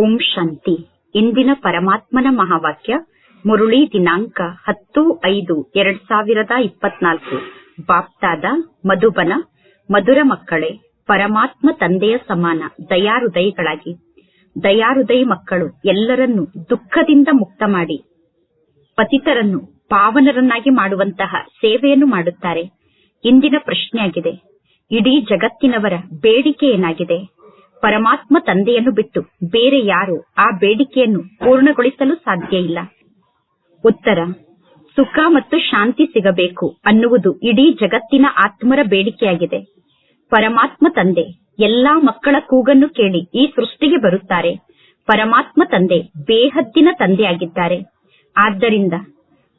ಓಂ ಶಾಂತಿ. ಇಂದಿನ ಪರಮಾತ್ಮನ ಮಹಾವಾಕ್ಯ, ಮುರುಳಿ ದಿನಾಂಕ ಹತ್ತು ಐದು ಎರಡ್ ಸಾವಿರದ ಇಪ್ಪತ್ನಾಲ್ಕು. ಬಾಪ್ತಾದ, ಮಧುಬನ, ಮಧುರ ಮಕ್ಕಳೇ, ಪರಮಾತ್ಮ ತಂದೆಯ ಸಮಾನ ದಯಾಹೃದಯಿಗಳಾಗಿ ದಯಾರುದಯ ಮಕ್ಕಳು ಎಲ್ಲರನ್ನೂ ದುಃಖದಿಂದ ಮುಕ್ತ ಮಾಡಿ. ಪತಿತರನ್ನು ಪಾವನರನ್ನಾಗಿ ಮಾಡುವಂತಹ ಸೇವೆಯನ್ನು ಮಾಡುತ್ತಾರೆ. ಇಂದಿನ ಪ್ರಶ್ನೆಯಾಗಿದೆ. ಇಡೀ ಜಗತ್ತಿನವರ ಬೇಡಿಕೆ ಏನಾಗಿದೆ? ಪರಮಾತ್ಮ ತಂದೆಯನ್ನು ಬಿಟ್ಟು ಬೇರೆ ಯಾರು ಆ ಬೇಡಿಕೆಯನ್ನು ಪೂರ್ಣಗೊಳಿಸಲು ಸಾಧ್ಯ ಇಲ್ಲ. ಉತ್ತರ, ಸುಖ ಮತ್ತು ಶಾಂತಿ ಸಿಗಬೇಕು ಅನ್ನುವುದು ಇಡೀ ಜಗತ್ತಿನ ಆತ್ಮರ ಬೇಡಿಕೆಯಾಗಿದೆ. ಪರಮಾತ್ಮ ತಂದೆ, ಎಲ್ಲಾ ಮಕ್ಕಳ ಕೂಗನ್ನು ಕೇಳಿ ಈ ಸೃಷ್ಟಿಗೆ ಬರುತ್ತಾರೆ. ಪರಮಾತ್ಮ ತಂದೆ ಬೇಹದ್ದಿನ ತಂದೆಯಾಗಿದ್ದಾರೆ. ಆದ್ದರಿಂದ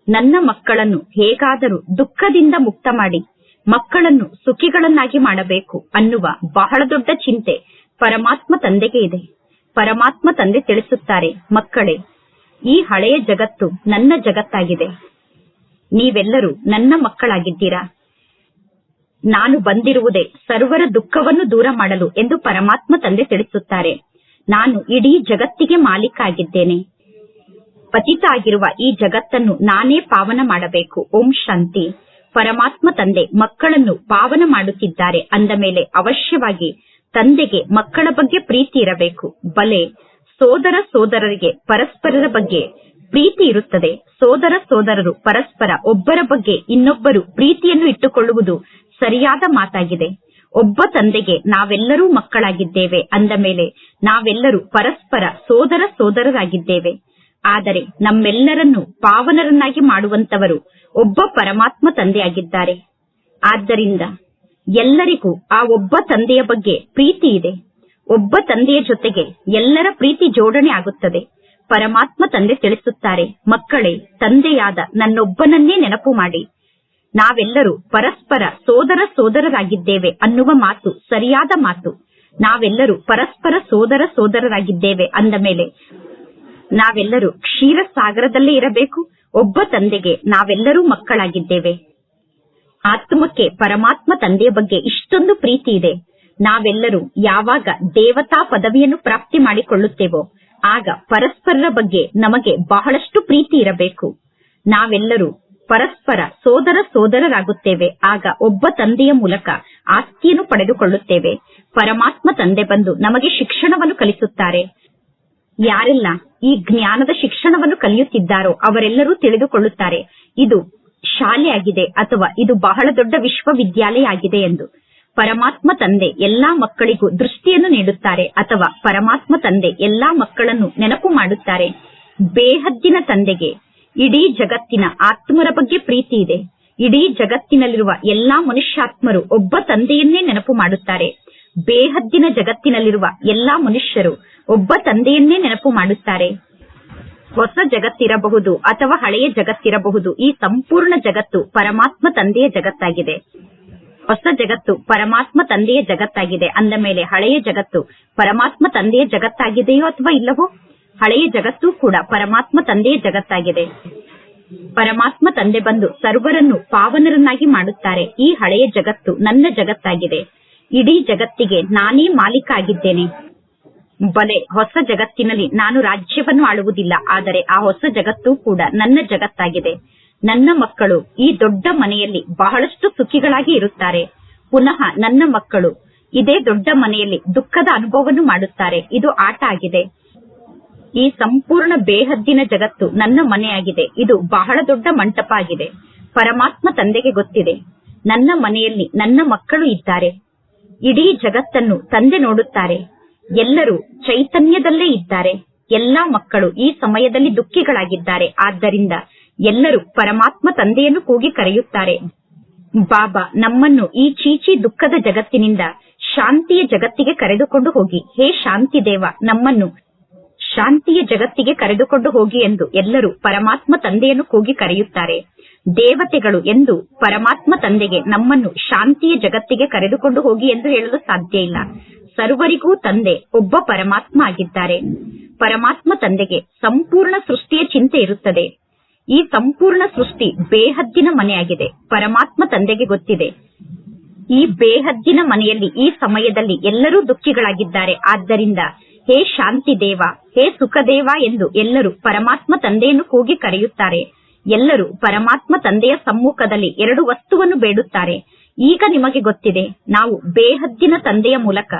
ನನ್ನ ಮಕ್ಕಳನ್ನು ಹೇಗಾದರೂ ದುಃಖದಿಂದ ಮುಕ್ತ ಮಾಡಿ ಮಕ್ಕಳನ್ನು ಸುಖಿಗಳನ್ನಾಗಿ ಮಾಡಬೇಕು ಅನ್ನುವ ಬಹಳ ದೊಡ್ಡ ಚಿಂತೆ ಪರಮಾತ್ಮ ತಂದೆಗೆ ಇದೆ. ಪರಮಾತ್ಮ ತಂದೆ ತಿಳಿಸುತ್ತಾರೆ, ಮಕ್ಕಳೇ, ಈ ಹಳೆಯ ಜಗತ್ತು ನನ್ನ ಜಗತ್ತಾಗಿದೆ. ನೀವೆಲ್ಲರೂ ನನ್ನ ಮಕ್ಕಳಾಗಿದ್ದೀರಾ? ನಾನು ಬಂದಿರುವುದೇ ಸರ್ವರ ದುಃಖವನ್ನು ದೂರ ಮಾಡಲು ಎಂದು ಪರಮಾತ್ಮ ತಂದೆ ತಿಳಿಸುತ್ತಾರೆ. ನಾನು ಇಡೀ ಜಗತ್ತಿಗೆ ಮಾಲೀಕ ಆಗಿದ್ದೇನೆ ಪತಿತ ಆಗಿರುವ ಈ ಜಗತ್ತನ್ನು ನಾನೇ ಪಾವನ ಮಾಡಬೇಕು. ಓಂ ಶಾಂತಿ. ಪರಮಾತ್ಮ ತಂದೆ ಮಕ್ಕಳನ್ನು ಪಾವನ ಮಾಡುತ್ತಿದ್ದಾರೆ ಅಂದ ಮೇಲೆ ಅವಶ್ಯವಾಗಿ ತಂದೆಗೆ ಮಕ್ಕಳ ಬಗ್ಗೆ ಪ್ರೀತಿ ಇರಬೇಕು. ಬಲೆ ಸೋದರ ಸೋದರರಿಗೆ ಪರಸ್ಪರರ ಬಗ್ಗೆ ಪ್ರೀತಿ ಇರುತ್ತದೆ. ಸೋದರ ಸೋದರರು ಪರಸ್ಪರ ಒಬ್ಬರ ಬಗ್ಗೆ ಇನ್ನೊಬ್ಬರು ಪ್ರೀತಿಯನ್ನು ಇಟ್ಟುಕೊಳ್ಳುವುದು ಸರಿಯಾದ ಮಾತಾಗಿದೆ. ಒಬ್ಬ ತಂದೆಗೆ ನಾವೆಲ್ಲರೂ ಮಕ್ಕಳಾಗಿದ್ದೇವೆ ಅಂದ ಮೇಲೆ ನಾವೆಲ್ಲರೂ ಪರಸ್ಪರ ಸೋದರ ಸೋದರರಾಗಿದ್ದೇವೆ. ಆದರೆ ನಮ್ಮೆಲ್ಲರನ್ನು ಪಾವನರನ್ನಾಗಿ ಮಾಡುವಂತವರು ಒಬ್ಬ ಪರಮಾತ್ಮ ತಂದೆಯಾಗಿದ್ದಾರೆ. ಆದ್ದರಿಂದ ಎಲ್ಲರಿಗೂ ಆ ಒಬ್ಬ ತಂದೆಯ ಬಗ್ಗೆ ಪ್ರೀತಿ ಇದೆ. ಒಬ್ಬ ತಂದೆಯ ಜೊತೆಗೆ ಎಲ್ಲರ ಪ್ರೀತಿ ಜೋಡಣೆ ಆಗುತ್ತದೆ. ಪರಮಾತ್ಮ ತಂದೆ ತಿಳಿಸುತ್ತಾರೆ, ಮಕ್ಕಳೇ, ತಂದೆಯಾದ ನನ್ನೊಬ್ಬನನ್ನೇ ನೆನಪು ಮಾಡಿ. ನಾವೆಲ್ಲರೂ ಪರಸ್ಪರ ಸೋದರ ಸೋದರರಾಗಿದ್ದೇವೆ ಅನ್ನುವ ಮಾತು ಸರಿಯಾದ ಮಾತು. ನಾವೆಲ್ಲರೂ ಪರಸ್ಪರ ಸೋದರ ಸೋದರರಾಗಿದ್ದೇವೆ ಅಂದ ಮೇಲೆ, ನಾವೆಲ್ಲರೂ ಕ್ಷೀರ ಸಾಗರದಲ್ಲೇ ಇರಬೇಕು. ಒಬ್ಬ ತಂದೆಗೆ ನಾವೆಲ್ಲರೂ ಮಕ್ಕಳಾಗಿದ್ದೇವೆ. ಆತ್ಮಕ್ಕೆ ಪರಮಾತ್ಮ ತಂದೆಯ ಬಗ್ಗೆ ಇಷ್ಟೊಂದು ಪ್ರೀತಿ ಇದೆ. ನಾವೆಲ್ಲರೂ ಯಾವಾಗ ದೇವತಾ ಪದವಿಯನ್ನು ಪ್ರಾಪ್ತಿ ಮಾಡಿಕೊಳ್ಳುತ್ತೇವೋ, ಆಗ ಪರಸ್ಪರರ ಬಗ್ಗೆ ನಮಗೆ ಬಹಳಷ್ಟು ಪ್ರೀತಿ ಇರಬೇಕು. ನಾವೆಲ್ಲರೂ ಪರಸ್ಪರ ಸೋದರ ಸೋದರರಾಗುತ್ತೇವೆ, ಆಗ ಒಬ್ಬ ತಂದೆಯ ಮೂಲಕ ಆಸ್ತಿಯನ್ನು ಪಡೆದುಕೊಳ್ಳುತ್ತೇವೆ. ಪರಮಾತ್ಮ ತಂದೆ ಬಂದು ನಮಗೆ ಶಿಕ್ಷಣವನ್ನು ಕಲಿಸುತ್ತಾರೆ. ಯಾರೆಲ್ಲ ಈ ಜ್ಞಾನದ ಶಿಕ್ಷಣವನ್ನು ಕಲಿಯುತ್ತಿದ್ದಾರೋ ಅವರೆಲ್ಲರೂ ತಿಳಿದುಕೊಳ್ಳುತ್ತಾರೆ. ಇದು ಶಾಲೆಯಾಗಿದೆ ಅಥವಾ ಇದು ಬಹಳ ದೊಡ್ಡ ವಿಶ್ವವಿದ್ಯಾಲಯ ಆಗಿದೆ ಎಂದು. ಪರಮಾತ್ಮ ತಂದೆ ಎಲ್ಲಾ ಮಕ್ಕಳಿಗೂ ದೃಷ್ಟಿಯನ್ನು ನೀಡುತ್ತಾರೆ ಅಥವಾ ಪರಮಾತ್ಮ ತಂದೆ ಎಲ್ಲಾ ಮಕ್ಕಳನ್ನು ನೆನಪು ಮಾಡುತ್ತಾರೆ. ಬೇಹದ್ದಿನ ತಂದೆಗೆ ಇಡೀ ಜಗತ್ತಿನ ಆತ್ಮರ ಬಗ್ಗೆ ಪ್ರೀತಿ ಇದೆ. ಇಡೀ ಜಗತ್ತಿನಲ್ಲಿರುವ ಎಲ್ಲಾ ಮನುಷ್ಯಾತ್ಮರು ಒಬ್ಬ ತಂದೆಯನ್ನೇ ನೆನಪು ಮಾಡುತ್ತಾರೆ. ಬೇಹದ್ದಿನ ಜಗತ್ತಿನಲ್ಲಿರುವ ಎಲ್ಲಾ ಮನುಷ್ಯರು ಒಬ್ಬ ತಂದೆಯನ್ನೇ ನೆನಪು ಮಾಡುತ್ತಾರೆ. ಹೊಸ ಜಗತ್ತಿರಬಹುದು ಅಥವಾ ಹಳೆಯ ಜಗತ್ತಿರಬಹುದು. ಈ ಸಂಪೂರ್ಣ ಜಗತ್ತು ಪರಮಾತ್ಮ ತಂದೆಯ ಜಗತ್ತಾಗಿದೆ. ಹೊಸ ಜಗತ್ತು ಪರಮಾತ್ಮ ತಂದೆಯ ಜಗತ್ತಾಗಿದೆ. ಅಂದ ಮೇಲೆ ಹಳೆಯ ಜಗತ್ತು ಪರಮಾತ್ಮ ತಂದೆಯ ಜಗತ್ತಾಗಿದೆಯೋ ಅಥವಾ ಇಲ್ಲವೋ? ಹಳೆಯ ಜಗತ್ತು ಕೂಡ ಪರಮಾತ್ಮ ತಂದೆಯ ಜಗತ್ತಾಗಿದೆ. ಪರಮಾತ್ಮ ತಂದೆ ಬಂದು ಸರ್ವರನ್ನು ಪಾವನರನ್ನಾಗಿ ಮಾಡುತ್ತಾರೆ. ಈ ಹಳೆಯ ಜಗತ್ತು ನನ್ನ ಜಗತ್ತಾಗಿದೆ. ಇಡೀ ಜಗತ್ತಿಗೆ ನಾನೇ ಮಾಲೀಕ ಆಗಿದ್ದೇನೆ. ಬಲೆ ಹೊಸ ಜಗತ್ತಿನಲ್ಲಿ ನಾನು ರಾಜ್ಯವನ್ನು ಆಳುವುದಿಲ್ಲ. ಆದರೆ ಆ ಹೊಸ ಜಗತ್ತು ಕೂಡ ನನ್ನ ಜಗತ್ತಾಗಿದೆ. ನನ್ನ ಮಕ್ಕಳು ಈ ದೊಡ್ಡ ಮನೆಯಲ್ಲಿ ಬಹಳಷ್ಟು ಸುಖಿಗಳಾಗಿ ಇರುತ್ತಾರೆ. ಪುನಃ ನನ್ನ ಮಕ್ಕಳು ಇದೇ ದೊಡ್ಡ ಮನೆಯಲ್ಲಿ ದುಃಖದ ಅನುಭವವನ್ನು ಮಾಡುತ್ತಾರೆ. ಇದು ಆಟ ಆಗಿದೆ. ಈ ಸಂಪೂರ್ಣ ಬೇಹದ್ದಿನ ಜಗತ್ತು ನನ್ನ ಮನೆಯಾಗಿದೆ. ಇದು ಬಹಳ ದೊಡ್ಡ ಮಂಟಪ ಆಗಿದೆ. ಪರಮಾತ್ಮ ತಂದೆಗೆ ಗೊತ್ತಿದೆ. ನನ್ನ ಮನೆಯಲ್ಲಿ ನನ್ನ ಮಕ್ಕಳು ಇದ್ದಾರೆ. ಇಡೀ ಜಗತ್ತನ್ನು ತಂದೆ ನೋಡುತ್ತಾರೆ. ಎಲ್ಲರೂ ಚೈತನ್ಯದಲ್ಲೇ ಇದ್ದಾರೆ. ಎಲ್ಲಾ ಮಕ್ಕಳು ಈ ಸಮಯದಲ್ಲಿ ದುಃಖಿಗಳಾಗಿದ್ದಾರೆ. ಆದ್ದರಿಂದ ಎಲ್ಲರೂ ಪರಮಾತ್ಮ ತಂದೆಯನ್ನು ಕೂಗಿ ಕರೆಯುತ್ತಾರೆ. ಬಾಬಾ, ನಮ್ಮನ್ನು ಈ ಚೀಚಿ ದುಃಖದ ಜಗತ್ತಿನಿಂದ ಶಾಂತಿಯ ಜಗತ್ತಿಗೆ ಕರೆದುಕೊಂಡು ಹೋಗಿ. ಹೇ ಶಾಂತಿ ದೇವ ನಮ್ಮನ್ನು ಶಾಂತಿಯ ಜಗತ್ತಿಗೆ ಕರೆದುಕೊಂಡು ಹೋಗಿ ಎಂದು ಎಲ್ಲರೂ ಪರಮಾತ್ಮ ತಂದೆಯನ್ನು ಕೂಗಿ ಕರೆಯುತ್ತಾರೆ. ದೇವತೆಗಳು ಎಂದು ಪರಮಾತ್ಮ ತಂದೆಗೆ ನಮ್ಮನ್ನು ಶಾಂತಿಯ ಜಗತ್ತಿಗೆ ಕರೆದುಕೊಂಡು ಹೋಗಿ ಎಂದು ಹೇಳಲು ಸಾಧ್ಯ ಇಲ್ಲ. ಸರ್ವರಿಗೂ ತಂದೆ, ಒಬ್ಬ ಪರಮಾತ್ಮ ಆಗಿದ್ದಾರೆ. ಪರಮಾತ್ಮ ತಂದೆಗೆ ಸಂಪೂರ್ಣ ಸೃಷ್ಟಿಯ ಚಿಂತೆ ಇರುತ್ತದೆ. ಈ ಸಂಪೂರ್ಣ ಸೃಷ್ಟಿ ಬೇಹದ್ದಿನ ಮನೆಯಾಗಿದೆ. ಪರಮಾತ್ಮ ತಂದೆಗೆ ಗೊತ್ತಿದೆ. ಈ ಬೇಹದ್ದಿನ ಮನೆಯಲ್ಲಿ ಈ ಸಮಯದಲ್ಲಿ ಎಲ್ಲರೂ ದುಃಖಿಗಳಾಗಿದ್ದಾರೆ. ಆದ್ದರಿಂದ ಹೇ ಶಾಂತಿ ದೇವ, ಹೇ ಸುಖದೇವ ಎಂದು ಎಲ್ಲರೂ ಪರಮಾತ್ಮ ತಂದೆಯನ್ನು ಕೂಗಿ ಕರೆಯುತ್ತಾರೆ. ಎಲ್ಲರೂ ಪರಮಾತ್ಮ ತಂದೆಯ ಸಮ್ಮುಖದಲ್ಲಿ ಎರಡು ವಸ್ತುವನ್ನು ಬೇಡುತ್ತಾರೆ. ಈಗ ನಿಮಗೆ ಗೊತ್ತಿದೆ, ನಾವು ಬೇಹದ್ದಿನ ತಂದೆಯ ಮೂಲಕ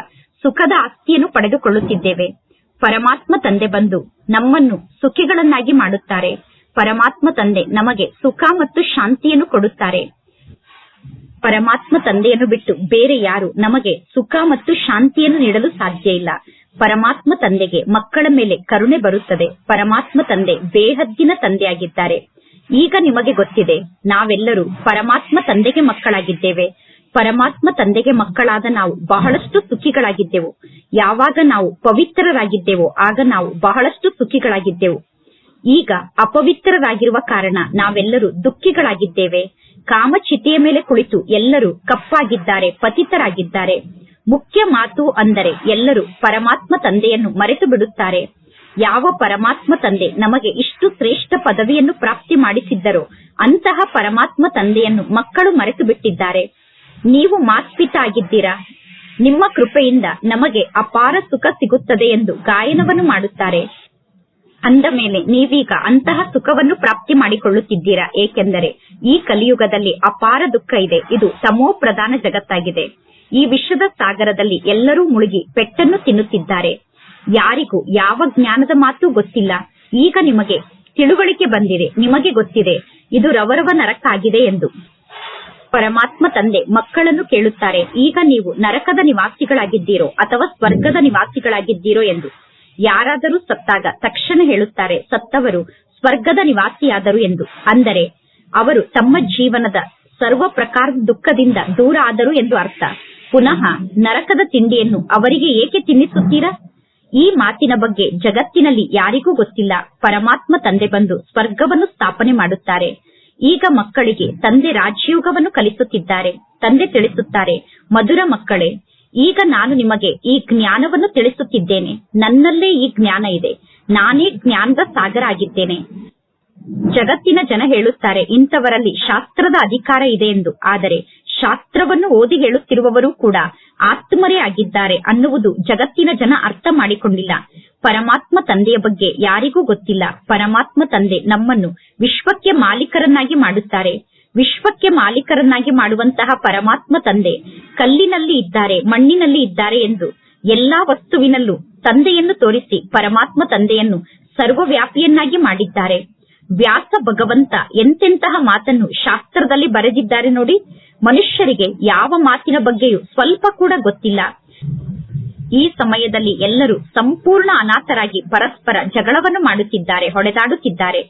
ಸುಖದ ಆಸ್ತಿಯನ್ನು ಪಡೆದುಕೊಳ್ಳುತ್ತಿದ್ದೇವೆ. ಪರಮಾತ್ಮ ತಂದೆ ಬಂದು ನಮ್ಮನ್ನು ಸುಖಿಗಳನ್ನಾಗಿ ಮಾಡುತ್ತಾರೆ. ಪರಮಾತ್ಮ ತಂದೆ ನಮಗೆ ಸುಖ ಮತ್ತು ಶಾಂತಿಯನ್ನು ಕೊಡುತ್ತಾರೆ. ಪರಮಾತ್ಮ ತಂದೆಯನ್ನು ಬಿಟ್ಟು ಬೇರೆ ಯಾರು ನಮಗೆ ಸುಖ ಮತ್ತು ಶಾಂತಿಯನ್ನು ನೀಡಲು ಸಾಧ್ಯ ಇಲ್ಲ. ಪರಮಾತ್ಮ ತಂದೆಗೆ ಮಕ್ಕಳ ಮೇಲೆ ಕರುಣೆ ಬರುತ್ತದೆ. ಪರಮಾತ್ಮ ತಂದೆ ಬೇಹದ್ದಿನ ತಂದೆಯಾಗಿದ್ದಾರೆ. ಈಗ ನಿಮಗೆ ಗೊತ್ತಿದೆ, ನಾವೆಲ್ಲರೂ ಪರಮಾತ್ಮ ತಂದೆಗೆ ಮಕ್ಕಳಾಗಿದ್ದೇವೆ. ಪರಮಾತ್ಮ ತಂದೆಗೆ ಮಕ್ಕಳಾದ ನಾವು ಬಹಳಷ್ಟು ಸುಖಿಗಳಾಗಿದ್ದೆವು. ಯಾವಾಗ ನಾವು ಪವಿತ್ರರಾಗಿದ್ದೆವೋ ಆಗ ನಾವು ಬಹಳಷ್ಟು ಸುಖಿಗಳಾಗಿದ್ದೆವು. ಈಗ ಅಪವಿತ್ರರಾಗಿರುವ ಕಾರಣ ನಾವೆಲ್ಲರೂ ದುಃಖಿಗಳಾಗಿದ್ದೇವೆ. ಕಾಮಚಿತೆಯ ಮೇಲೆ ಕುಳಿತು ಎಲ್ಲರೂ ಕಪ್ಪಾಗಿದ್ದಾರೆ, ಪತಿತರಾಗಿದ್ದಾರೆ. ಮುಖ್ಯ ಮಾತು ಅಂದರೆ ಎಲ್ಲರೂ ಪರಮಾತ್ಮ ತಂದೆಯನ್ನು ಮರೆತು ಬಿಡುತ್ತಾರೆ ಯಾವ ಪರಮಾತ್ಮ ತಂದೆ ನಮಗೆ ಇಷ್ಟು ಶ್ರೇಷ್ಠ ಪದವಿಯನ್ನು ಪ್ರಾಪ್ತಿ ಮಾಡಿಸಿದ್ದರೋ ಅಂತಹ ಪರಮಾತ್ಮ ತಂದೆಯನ್ನು ಮಕ್ಕಳು ಮರೆತು ಬಿಟ್ಟಿದ್ದಾರೆ ನೀವು ಮಾತ್ಪಿತ ಆಗಿದ್ದೀರಾ ನಿಮ್ಮ ಕೃಪೆಯಿಂದ ನಮಗೆ ಅಪಾರ ಸುಖ ಸಿಗುತ್ತದೆ ಎಂದು ಗಾಯನವನ್ನು ಮಾಡುತ್ತಾರೆ. ಅಂದ ಮೇಲೆ ನೀವೀಗ ಅಂತಹ ಸುಖವನ್ನು ಪ್ರಾಪ್ತಿ ಮಾಡಿಕೊಳ್ಳುತ್ತಿದ್ದೀರಾ? ಏಕೆಂದರೆ ಈ ಕಲಿಯುಗದಲ್ಲಿ ಅಪಾರ ದುಃಖ ಇದೆ. ಇದು ತಮೋ ಪ್ರಧಾನ ಜಗತ್ತಾಗಿದೆ. ಈ ವಿಶ್ವದ ಸಾಗರದಲ್ಲಿ ಎಲ್ಲರೂ ಮುಳುಗಿ ಪೆಟ್ಟನ್ನು ತಿನ್ನುತ್ತಿದ್ದಾರೆ. ಯಾರಿಗೂ ಯಾವ ಜ್ಞಾನದ ಮಾತು ಗೊತ್ತಿಲ್ಲ. ಈಗ ನಿಮಗೆ ತಿಳುವಳಿಕೆ ಬಂದಿದೆ. ನಿಮಗೆ ಗೊತ್ತಿದೆ. ಇದು ರವರವ ನರಕ ಆಗಿದೆ ಎಂದು. ಪರಮಾತ್ಮ ತಂದೆ ಮಕ್ಕಳನ್ನು ಕೇಳುತ್ತಾರೆ. ಈಗ ನೀವು ನರಕದ ನಿವಾಸಿಗಳಾಗಿದ್ದೀರೋ ಅಥವಾ ಸ್ವರ್ಗದ ನಿವಾಸಿಗಳಾಗಿದ್ದೀರೋ ಎಂದು. ಯಾರಾದರೂ ಸತ್ತಾಗ ತಕ್ಷಣ ಹೇಳುತ್ತಾರೆ, ಸತ್ತವರು ಸ್ವರ್ಗದ ನಿವಾಸಿಯಾದರು ಎಂದು. ಅಂದರೆ, ಅವರು ತಮ್ಮ ಜೀವನದ ಸರ್ವ ಪ್ರಕಾರದ ದುಃಖದಿಂದ ದೂರ ಆದರು ಎಂದು ಅರ್ಥ. ಪುನಃ ನರಕದ ತಿಂಡಿಯನ್ನು ಅವರಿಗೆ ಏಕೆ ತಿನ್ನಿಸುತ್ತೀರಾ? ಈ ಮಾತಿನ ಬಗ್ಗೆ ಜಗತ್ತಿನಲ್ಲಿ ಯಾರಿಗೂ ಗೊತ್ತಿಲ್ಲ. ಪರಮಾತ್ಮ ತಂದೆ ಬಂದು ಸ್ವರ್ಗವನ್ನು ಸ್ಥಾಪನೆ ಮಾಡುತ್ತಾರೆ. ಈಗ ಮಕ್ಕಳಿಗೆ ತಂದೆ ರಾಜಯೋಗವನ್ನು ಕಲಿಸುತ್ತಿದ್ದಾರೆ. ತಂದೆ ತಿಳಿಸುತ್ತಾರೆ, ಮಧುರ ಮಕ್ಕಳೇ, ಈಗ ನಾನು ನಿಮಗೆ ಈ ಜ್ಞಾನವನ್ನು ತಿಳಿಸುತ್ತಿದ್ದೇನೆ. ನನ್ನಲ್ಲೇ ಈ ಜ್ಞಾನ ಇದೆ. ನಾನೇ ಜ್ಞಾನದ ಸಾಗರ ಆಗಿದ್ದೇನೆ. ಜಗತ್ತಿನ ಜನ ಹೇಳುತ್ತಾರೆ, ಇಂಥವರಲ್ಲಿ ಶಾಸ್ತ್ರದ ಅಧಿಕಾರ ಇದೆ ಎಂದು. ಆದರೆ ಶಾಸ್ತ್ರವನ್ನು ಓದಿ ಹೇಳುತ್ತಿರುವವರು ಕೂಡ ಆತ್ಮರೇ ಆಗಿದ್ದಾರೆ ಅನ್ನುವುದು ಜಗತ್ತಿನ ಜನ ಅರ್ಥ ಮಾಡಿಕೊಂಡಿಲ್ಲ. ಪರಮಾತ್ಮ ತಂದೆಯ ಬಗ್ಗೆ ಯಾರಿಗೂ ಗೊತ್ತಿಲ್ಲ. ಪರಮಾತ್ಮ ತಂದೆ ನಮ್ಮನ್ನು ವಿಶ್ವಕ್ಕೆ ಮಾಲೀಕರನ್ನಾಗಿ ಮಾಡುತ್ತಾರೆ. ವಿಶ್ವಕ್ಕೆ ಮಾಲೀಕರನ್ನಾಗಿ ಮಾಡುವಂತಹ ಪರಮಾತ್ಮ ತಂದೆ ಕಲ್ಲಿನಲ್ಲಿ ಇದ್ದಾರೆ, ಮಣ್ಣಿನಲ್ಲಿ ಇದ್ದಾರೆ ಎಂದು ಎಲ್ಲಾ ವಸ್ತುವಿನಲ್ಲೂ ತಂದೆಯನ್ನು ತೋರಿಸಿ ಪರಮಾತ್ಮ ತಂದೆಯನ್ನು ಸರ್ವವ್ಯಾಪಿಯನ್ನಾಗಿ ಮಾಡಿದ್ದಾರೆ. ವ್ಯಾಸ ಭಗವಂತ ಎಂತೆಂತಹ ಮಾತನ್ನು ಶಾಸ್ತ್ರದಲ್ಲಿ ಬರೆದಿದ್ದಾರೆ ನೋಡಿ. ಮನುಷ್ಯರಿಗೆ ಯಾವ ಮಾತಿನ ಬಗ್ಗೆಯೂ ಸ್ವಲ್ಪ ಕೂಡ ಗೊತ್ತಿಲ್ಲ. ಈ ಸಮಯದಲ್ಲಿ ಎಲ್ಲರೂ ಸಂಪೂರ್ಣ ಅನಾಥರಾಗಿ ಪರಸ್ಪರ ಜಗಳವನ್ನು ಮಾಡುತ್ತಿದ್ದಾರೆ, ಹೊಡೆದಾಡುತ್ತಿದ್ದಾರೆ.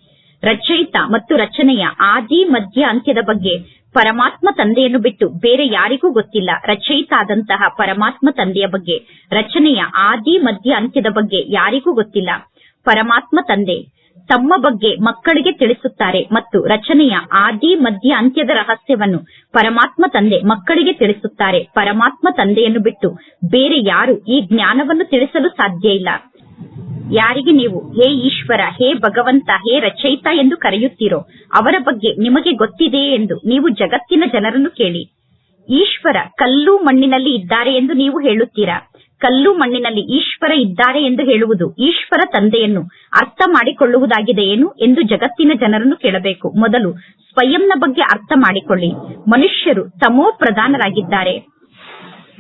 ರಚಯಿತ ಮತ್ತು ರಚನೆಯ ಆದಿ, ಮಧ್ಯ ಅಂತ್ಯದ ಬಗ್ಗೆ ಪರಮಾತ್ಮ ತಂದೆಯನ್ನು ಬಿಟ್ಟು ಬೇರೆ ಯಾರಿಗೂ ಗೊತ್ತಿಲ್ಲ. ರಚಯಿತ ಆದಂತಹ ಪರಮಾತ್ಮ ತಂದೆಯ ಬಗ್ಗೆ, ರಚನೆಯ ಆದಿ, ಮಧ್ಯ ಅಂತ್ಯದ ಬಗ್ಗೆ ಯಾರಿಗೂ ಗೊತ್ತಿಲ್ಲ. ಪರಮಾತ್ಮ ತಂದೆ ತಮ್ಮ ಬಗ್ಗೆ ಮಕ್ಕಳಿಗೆ ತಿಳಿಸುತ್ತಾರೆ ಮತ್ತು ರಚನೆಯ ಆದಿ, ಮಧ್ಯ, ಅಂತ್ಯದ ರಹಸ್ಯವನ್ನು ಪರಮಾತ್ಮ ತಂದೆ ಮಕ್ಕಳಿಗೆ ತಿಳಿಸುತ್ತಾರೆ. ಪರಮಾತ್ಮ ತಂದೆಯನ್ನು ಬಿಟ್ಟು ಬೇರೆ ಯಾರು ಈ ಜ್ಞಾನವನ್ನು ತಿಳಿಸಲು ಸಾಧ್ಯ ಇಲ್ಲ. ಯಾರಿಗೆ ನೀವು ಹೇ ಈಶ್ವರ, ಹೇ ಭಗವಂತ, ಹೇ ರಚಯಿತ ಎಂದು ಕರೆಯುತ್ತೀರೋ ಅವರ ಬಗ್ಗೆ ನಿಮಗೆ ಗೊತ್ತಿದೆಯೇ ಎಂದು ನೀವು ಜಗತ್ತಿನ ಜನರನ್ನು ಕೇಳಿ. ಈಶ್ವರ ಕಲ್ಲು ಮಣ್ಣಿನಲ್ಲಿ ಇದ್ದಾರೆ ಎಂದು ನೀವು ಹೇಳುತ್ತೀರಾ? ಕಲ್ಲು ಮಣ್ಣಿನಲ್ಲಿ ಈಶ್ವರ ಇದ್ದಾರೆ ಎಂದು ಹೇಳುವುದು ಈಶ್ವರ ತಂದೆಯನ್ನು ಅರ್ಥ ಮಾಡಿಕೊಳ್ಳುವುದಾಗಿದೆ ಏನು ಎಂದು ಜಗತ್ತಿನ ಜನರನ್ನು ಕೇಳಬೇಕು. ಮೊದಲು ಸ್ವಯಂನ ಬಗ್ಗೆ ಅರ್ಥ ಮಾಡಿಕೊಳ್ಳಿ. ಮನುಷ್ಯರು ತಮೋ ಪ್ರಧಾನರಾಗಿದ್ದಾರೆ.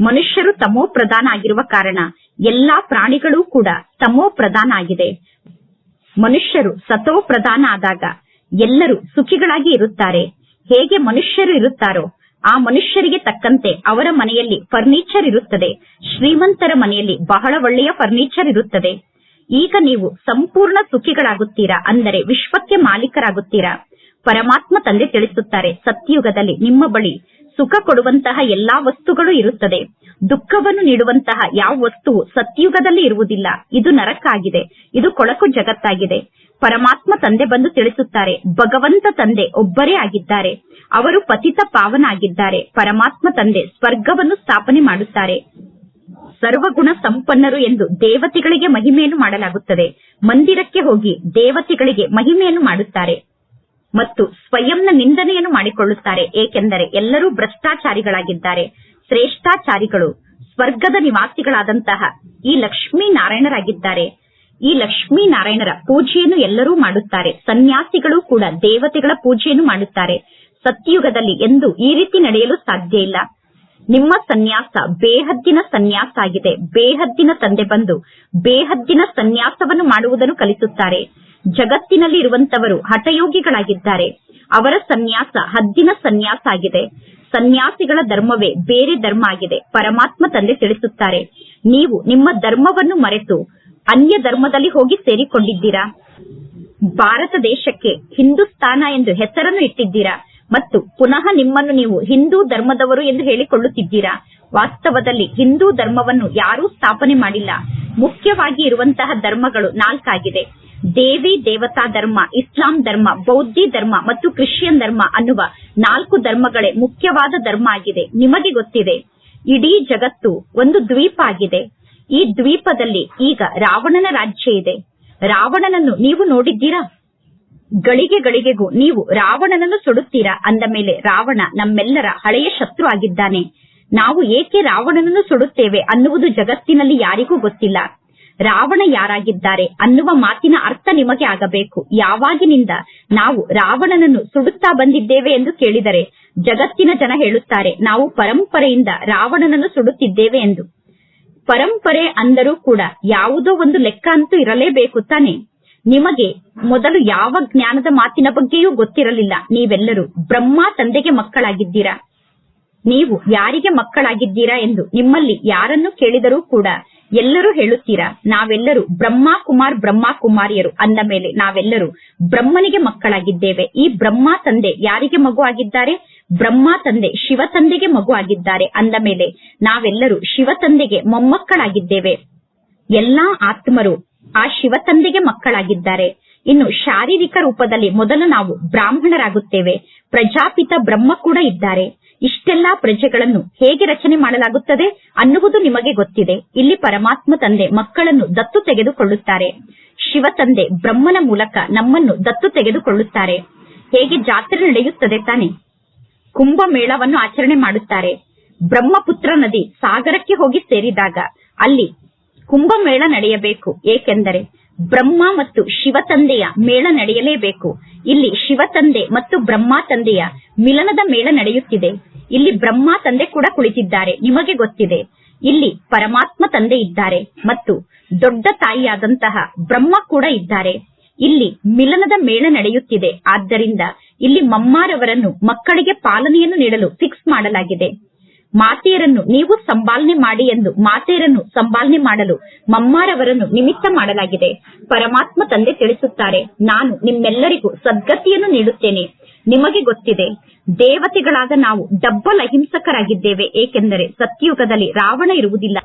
ಮನುಷ್ಯರು ತಮೋ ಪ್ರಧಾನ ಆಗಿರುವ ಕಾರಣ ಎಲ್ಲಾ ಪ್ರಾಣಿಗಳೂ ಕೂಡ ತಮೋ ಪ್ರಧಾನ ಆಗಿದೆ. ಮನುಷ್ಯರು ಸತೋ ಪ್ರಧಾನ ಆದಾಗ ಎಲ್ಲರೂ ಸುಖಿಗಳಾಗಿ ಇರುತ್ತಾರೆ. ಹೇಗೆ ಮನುಷ್ಯರು ಇರುತ್ತಾರೋ ಆ ಮನುಷ್ಯರಿಗೆ ತಕ್ಕಂತೆ ಅವರ ಮನೆಯಲ್ಲಿ ಫರ್ನಿಚರ್ ಇರುತ್ತದೆ. ಶ್ರೀಮಂತರ ಮನೆಯಲ್ಲಿ ಬಹಳ ಒಳ್ಳೆಯ ಫರ್ನಿಚರ್ ಇರುತ್ತದೆ. ಈಗ ನೀವು ಸಂಪೂರ್ಣ ಸುಖಿಗಳಾಗುತ್ತೀರಾ? ಅಂದರೆ ವಿಶ್ವಕ್ಕೆ ಮಾಲೀಕರಾಗುತ್ತೀರಾ? ಪರಮಾತ್ಮ ತಂದೆ ತಿಳಿಸುತ್ತಾರೆ, ಸತ್ಯಯುಗದಲ್ಲಿ ನಿಮ್ಮ ಬಳಿ ಸುಖ ಕೊಡುವಂತಹ ಎಲ್ಲಾ ವಸ್ತುಗಳು ಇರುತ್ತದೆ. ದುಃಖವನ್ನು ನೀಡುವಂತಹ ಯಾವ ವಸ್ತುವು ಸತ್ಯುಗದಲ್ಲಿ ಇರುವುದಿಲ್ಲ. ಇದು ನರಕ ಇದು ಕೊಳಕು ಜಗತ್ತಾಗಿದೆ. ಪರಮಾತ್ಮ ತಂದೆ ಬಂದು ತಿಳಿಸುತ್ತಾರೆ, ಭಗವಂತ ತಂದೆ ಒಬ್ಬರೇ ಆಗಿದ್ದಾರೆ. ಅವರು ಪತಿತ ಪಾವನ ಆಗಿದ್ದಾರೆ ಪರಮಾತ್ಮ ತಂದೆ ಸ್ವರ್ಗವನ್ನು ಸ್ಥಾಪನೆ ಮಾಡುತ್ತಾರೆ. ಸರ್ವಗುಣ ಸಂಪನ್ನರು ಎಂದು ದೇವತೆಗಳಿಗೆ ಮಹಿಮೆಯನ್ನು ಮಾಡಲಾಗುತ್ತದೆ. ಮಂದಿರಕ್ಕೆ ಹೋಗಿ ದೇವತೆಗಳಿಗೆ ಮಹಿಮೆಯನ್ನು ಮಾಡುತ್ತಾರೆ. ಮತ್ತು ಸ್ವಯಂನ ನಿಂದನೆಯನ್ನು ಮಾಡಿಕೊಳ್ಳುತ್ತಾರೆ. ಏಕೆಂದರೆ ಎಲ್ಲರೂ ಭ್ರಷ್ಟಾಚಾರಿಗಳಾಗಿದ್ದಾರೆ. ಶ್ರೇಷ್ಠಾಚಾರಿಗಳು, ಸ್ವರ್ಗದ ನಿವಾಸಿಗಳಾದಂತಹ ಈ ಲಕ್ಷ್ಮೀ ನಾರಾಯಣರಾಗಿದ್ದಾರೆ ಈ ಲಕ್ಷ್ಮೀ ನಾರಾಯಣರ ಪೂಜೆಯನ್ನು ಎಲ್ಲರೂ ಮಾಡುತ್ತಾರೆ. ಸನ್ಯಾಸಿಗಳು ಕೂಡ ದೇವತೆಗಳ ಪೂಜೆಯನ್ನು ಮಾಡುತ್ತಾರೆ. ಸತ್ಯುಗದಲ್ಲಿ ಎಂದು ಈ ರೀತಿ ನಡೆಯಲು ಸಾಧ್ಯ ಇಲ್ಲ. ನಿಮ್ಮ ಸನ್ಯಾಸ ಬೇಹದ್ದಿನ ಸನ್ಯಾಸ ಆಗಿದೆ. ಬೇಹದ್ದಿನ ತಂದೆ ಬಂದು ಬೇಹದ್ದಿನ ಸನ್ಯಾಸವನ್ನು ಮಾಡುವುದನ್ನು ಕಲಿಸುತ್ತಾರೆ. ಜಗತ್ತಿನಲ್ಲಿ ಇರುವಂತವರು ಹಠಯೋಗಿಗಳಾಗಿದ್ದಾರೆ. ಅವರ ಸನ್ಯಾಸ ಹದ್ದಿನ ಸನ್ಯಾಸ ಆಗಿದೆ. ಸನ್ಯಾಸಿಗಳ ಧರ್ಮವೇ ಬೇರೆ ಧರ್ಮ ಆಗಿದೆ. ಪರಮಾತ್ಮ ತಂದೆ ತಿಳಿಸುತ್ತಾರೆ, ನೀವು ನಿಮ್ಮ ಧರ್ಮವನ್ನು ಮರೆತು ಅನ್ಯ ಧರ್ಮದಲ್ಲಿ ಹೋಗಿ ಸೇರಿಕೊಂಡಿದ್ದೀರಾ? ಭಾರತ ದೇಶಕ್ಕೆ ಹಿಂದೂಸ್ತಾನ ಎಂದು ಹೆಸರನ್ನು ಇಟ್ಟಿದ್ದೀರಾ? ಮತ್ತು ಪುನಃ ನಿಮ್ಮನ್ನು ನೀವು ಹಿಂದೂ ಧರ್ಮದವರು ಎಂದು ಹೇಳಿಕೊಳ್ಳುತ್ತಿದ್ದೀರಾ? ವಾಸ್ತವದಲ್ಲಿ ಹಿಂದೂ ಧರ್ಮವನ್ನು ಯಾರೂ ಸ್ಥಾಪನೆ ಮಾಡಿಲ್ಲ. ಮುಖ್ಯವಾಗಿ ಇರುವಂತಹ ಧರ್ಮಗಳು ನಾಲ್ಕಾಗಿದೆ. ದೇವಿ ದೇವತಾ ಧರ್ಮ, ಇಸ್ಲಾಂ ಧರ್ಮ, ಬೌದ್ಧಿ ಧರ್ಮ ಮತ್ತು ಕ್ರಿಶ್ಚಿಯನ್ ಧರ್ಮ ಅನ್ನುವ ನಾಲ್ಕು ಧರ್ಮಗಳೇ ಮುಖ್ಯವಾದ ಧರ್ಮ ಆಗಿದೆ. ನಿಮಗೆ ಗೊತ್ತಿದೆ, ಇಡೀ ಜಗತ್ತು ಒಂದು ದ್ವೀಪ ಆಗಿದೆ. ಈ ದ್ವೀಪದಲ್ಲಿ ಈಗ ರಾವಣನ ರಾಜ್ಯ ಇದೆ. ರಾವಣನನ್ನು ನೀವು ನೋಡಿದ್ದೀರಾ? ಗಳಿಗೆ ಗಳಿಗೆಗೂ ನೀವು ರಾವಣನನ್ನು ಸುಡುತ್ತೀರಾ? ಅಂದ ಮೇಲೆ ರಾವಣ ನಮ್ಮೆಲ್ಲರ ಹಳೆಯ ಶತ್ರು ಆಗಿದ್ದಾನೆ. ನಾವು ಏಕೆ ರಾವಣನನ್ನು ಸುಡುತ್ತೇವೆ ಅನ್ನುವುದು ಜಗತ್ತಿನಲ್ಲಿ ಯಾರಿಗೂ ಗೊತ್ತಿಲ್ಲ. ರಾವಣ ಯಾರಾಗಿದ್ದಾರೆ ಅನ್ನುವ ಮಾತಿನ ಅರ್ಥ ನಿಮಗೆ ಆಗಬೇಕು. ಯಾವಾಗಿನಿಂದ ನಾವು ರಾವಣನನ್ನು ಸುಡುತ್ತಾ ಬಂದಿದ್ದೇವೆ ಎಂದು ಕೇಳಿದರೆ ಜಗತ್ತಿನ ಜನ ಹೇಳುತ್ತಾರೆ, ನಾವು ಪರಂಪರೆಯಿಂದ ರಾವಣನನ್ನು ಸುಡುತ್ತಿದ್ದೇವೆ ಎಂದು. ಪರಂಪರೆ ಅಂದರೂ ಕೂಡ ಯಾವುದೋ ಒಂದು ಲೆಕ್ಕ ಅಂತೂ ಇರಲೇಬೇಕು ತಾನೆ? ನಿಮಗೆ ಮೊದಲು ಯಾವ ಜ್ಞಾನದ ಮಾತಿನ ಬಗ್ಗೆಯೂ ಗೊತ್ತಿರಲಿಲ್ಲ. ನೀವೆಲ್ಲರೂ ಬ್ರಹ್ಮ ತಂದೆಗೆ ಮಕ್ಕಳಾಗಿದ್ದೀರಾ? ನೀವು ಯಾರಿಗೆ ಮಕ್ಕಳಾಗಿದ್ದೀರಾ ಎಂದು ನಿಮ್ಮಲ್ಲಿ ಯಾರನ್ನು ಕೇಳಿದರೂ ಕೂಡ ಎಲ್ಲರೂ ಹೇಳುತ್ತೀರಾ, ನಾವೆಲ್ಲರೂ ಬ್ರಹ್ಮ ಕುಮಾರ್ ಬ್ರಹ್ಮ ಕುಮಾರಿಯರು ಅಂದ ಮೇಲೆ ನಾವೆಲ್ಲರೂ ಬ್ರಹ್ಮನಿಗೆ ಮಕ್ಕಳಾಗಿದ್ದೇವೆ. ಈ ಬ್ರಹ್ಮ ತಂದೆ ಯಾರಿಗೆ ಮಗು ಆಗಿದ್ದಾರೆ? ಬ್ರಹ್ಮ ತಂದೆ ಶಿವ ತಂದೆಗೆ ಮಗು ಆಗಿದ್ದಾರೆ ಅಂದ ಮೇಲೆ ನಾವೆಲ್ಲರೂ ಶಿವ ತಂದೆಗೆ ಮೊಮ್ಮಕ್ಕಳಾಗಿದ್ದೇವೆ. ಎಲ್ಲಾ ಆತ್ಮರು ಆ ಶಿವ ತಂದೆಗೆ ಮಕ್ಕಳಾಗಿದ್ದಾರೆ. ಇನ್ನು ಶಾರೀರಿಕ ರೂಪದಲ್ಲಿ ಮೊದಲು ನಾವು ಬ್ರಾಹ್ಮಣರಾಗುತ್ತೇವೆ. ಪ್ರಜಾಪಿತ ಬ್ರಹ್ಮ ಕೂಡ ಇದ್ದಾರೆ. ಇಷ್ಟೆಲ್ಲಾ ಪ್ರಜೆಗಳನ್ನು ಹೇಗೆ ರಚನೆ ಮಾಡಲಾಗುತ್ತದೆ ಅನ್ನುವುದು ನಿಮಗೆ ಗೊತ್ತಿದೆ. ಇಲ್ಲಿ ಪರಮಾತ್ಮ ತಂದೆ ಮಕ್ಕಳನ್ನು ದತ್ತು ತೆಗೆದುಕೊಳ್ಳುತ್ತಾರೆ. ಶಿವ ತಂದೆ ಬ್ರಹ್ಮನ ಮೂಲಕ ನಮ್ಮನ್ನು ದತ್ತು ತೆಗೆದುಕೊಳ್ಳುತ್ತಾರೆ. ಹೇಗೆ ಜಾತ್ರೆ ನಡೆಯುತ್ತದೆ ತಾನೆ. ಕುಂಭಮೇಳವನ್ನು ಆಚರಣೆ ಮಾಡುತ್ತಾರೆ. ಬ್ರಹ್ಮಪುತ್ರ ನದಿ ಸಾಗರಕ್ಕೆ ಹೋಗಿ ಸೇರಿದಾಗ ಅಲ್ಲಿ ಕುಂಭಮೇಳ ನಡೆಯಬೇಕು. ಏಕೆಂದರೆ ಬ್ರಹ್ಮ ಮತ್ತು ಶಿವ ತಂದೆಯ ಮೇಳ ನಡೆಯಲೇಬೇಕು. ಇಲ್ಲಿ ಶಿವ ತಂದೆ ಮತ್ತು ಬ್ರಹ್ಮ ತಂದೆಯ ಮಿಲನದ ಮೇಳ ನಡೆಯುತ್ತಿದೆ. ಇಲ್ಲಿ ಬ್ರಹ್ಮ ತಂದೆ ಕೂಡ ಕುಳಿತಿದ್ದಾರೆ. ನಿಮಗೆ ಗೊತ್ತಿದೆ. ಇಲ್ಲಿ ಪರಮಾತ್ಮ ತಂದೆ ಇದ್ದಾರೆ ಮತ್ತು ದೊಡ್ಡ ತಾಯಿಯಾದಂತಹ ಬ್ರಹ್ಮ ಕೂಡ ಇದ್ದಾರೆ. ಇಲ್ಲಿ ಮಿಲನದ ಮೇಳ ನಡೆಯುತ್ತಿದೆ. ಆದ್ದರಿಂದ ಇಲ್ಲಿ ಮಮ್ಮಾರವರನ್ನು, ಮಕ್ಕಳಿಗೆ ಪಾಲನೆಯನ್ನು ನೀಡಲು ಫಿಕ್ಸ್ ಮಾಡಲಾಗಿದೆ. ಮಾತೆಯರನ್ನು ನೀವು ಸಂಭಾಲನೆ ಮಾಡಿ ಎಂದು ಮಾತೆಯರನ್ನು ಸಂಭಾಲನೆ ಮಾಡಲು ಮಮ್ಮಾರವರನ್ನು ನಿಮಿತ್ತ ಮಾಡಲಾಗಿದೆ. ಪರಮಾತ್ಮ ತಂದೆ ತಿಳಿಸುತ್ತಾರೆ, ನಾನು ನಿಮ್ಮೆಲ್ಲರಿಗೂ ಸದ್ಗತಿಯನ್ನು ನೀಡುತ್ತೇನೆ. ನಿಮಗೆ ಗೊತ್ತಿದೆ. ದೇವತೆಗಳಾದ ನಾವು ಡಬ್ಬಲ್ ಅಹಿಂಸಕರಾಗಿದ್ದೇವೆ ಏಕೆಂದರೆ ಸತ್ಯಯುಗದಲ್ಲಿ ರಾವಣ ಇರುವುದಿಲ್ಲ.